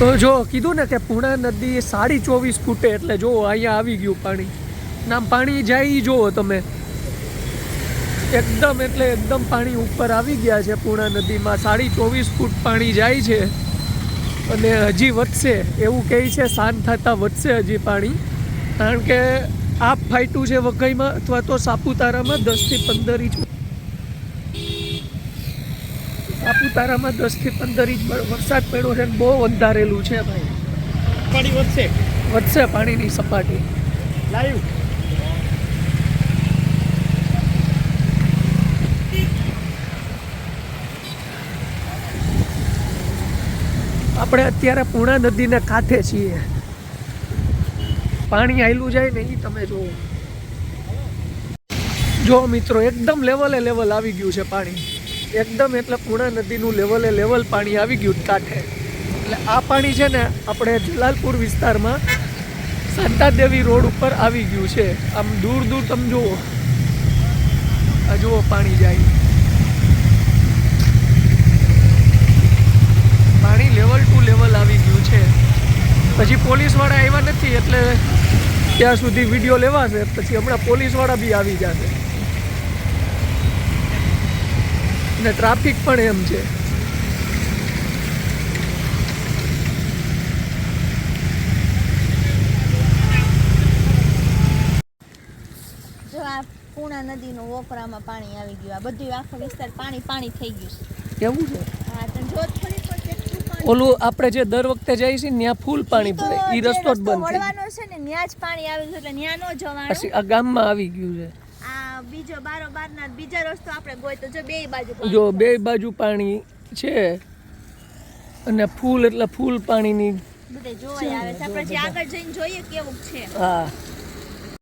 તો જો કીધું ને કે પૂણા નદી સાડી ચોવીસ ફૂટે એટલે જો અહીંયા આવી ગયું પાણી. નામ પાણી જાય જુઓ તમે. એકદમ એટલે એકદમ પાણી ઉપર આવી ગયા છે પૂણા નદીમાં. સાડી ચોવીસ ફૂટ પાણી જાય છે અને હજી વધશે. એવું કહે છે શાંત થતાં વધશે હજી પાણી. કારણ કે આપ ફાટ્યું છે વઘઈમાં અથવા તો સાપુતારામાં દસથી પંદર ઇંચ સાપુતારામાં દસથી પંદર ઇંચ વરસાદ પડ્યો છે બહુ વધારેલું છે ભાઈ. પાણી વધશે? વધશે પાણીની સપાટી. લાઈવ આપણે અત્યારે પૂર્ણા નદીને કાંઠે છીએ. પાણી આયલું જાય ને એ તમે જુઓ. જો મિત્રો એકદમ લેવલે લેવલ આવી ગયું છે પાણી. એકદમ એટલે પૂર્ણા નદીનું લેવલે લેવલ પાણી આવી ગયું કાંઠે. એટલે આ પાણી છે ને આપણે જલાલપુર વિસ્તારમાં શાંતાદેવી રોડ ઉપર આવી ગયું છે. આમ દૂર દૂર તમે જુઓ. આ જુઓ પાણી જાય. પાણી લેવલ ટુ લેવલ આવી ગયું છે. પછી પોલીસવાળા આવ્યા નથી એટલે ત્યાં સુધી વીડિયો લેવાશે પછી હમણાં પોલીસવાળા બી આવી જશે અને ટ્રાફિક પણ એમ છે. જો આ પૂર્ણા નદીનું ઓપરામાં પાણી આવી ગયું આ બધું આખો વિસ્તાર પાણી પાણી થઈ ગયું છે. કેવું છે? હા પણ પાણી ઓલું આપણે જે દર વખતે જઈએ છીએ ત્યાં ફૂલ પાણી પડે એ રસ્તો જ બંધ છે ને ત્યાં જ પાણી આવ્યું છે એટલે ત્યાં ન જવાનું. આ ગામમાં આવી ગયું છે. બીજો બારો બારના બીજા રસ્તો આપણે ગોય તો જો બે બાજુ જો બે બાજુ પાણી છે અને ફૂલ એટલે ફૂલ પાણીની બધે જોવાય આવે છે. આપણે જે આગળ જઈને જોઈએ કેવું છે. હા.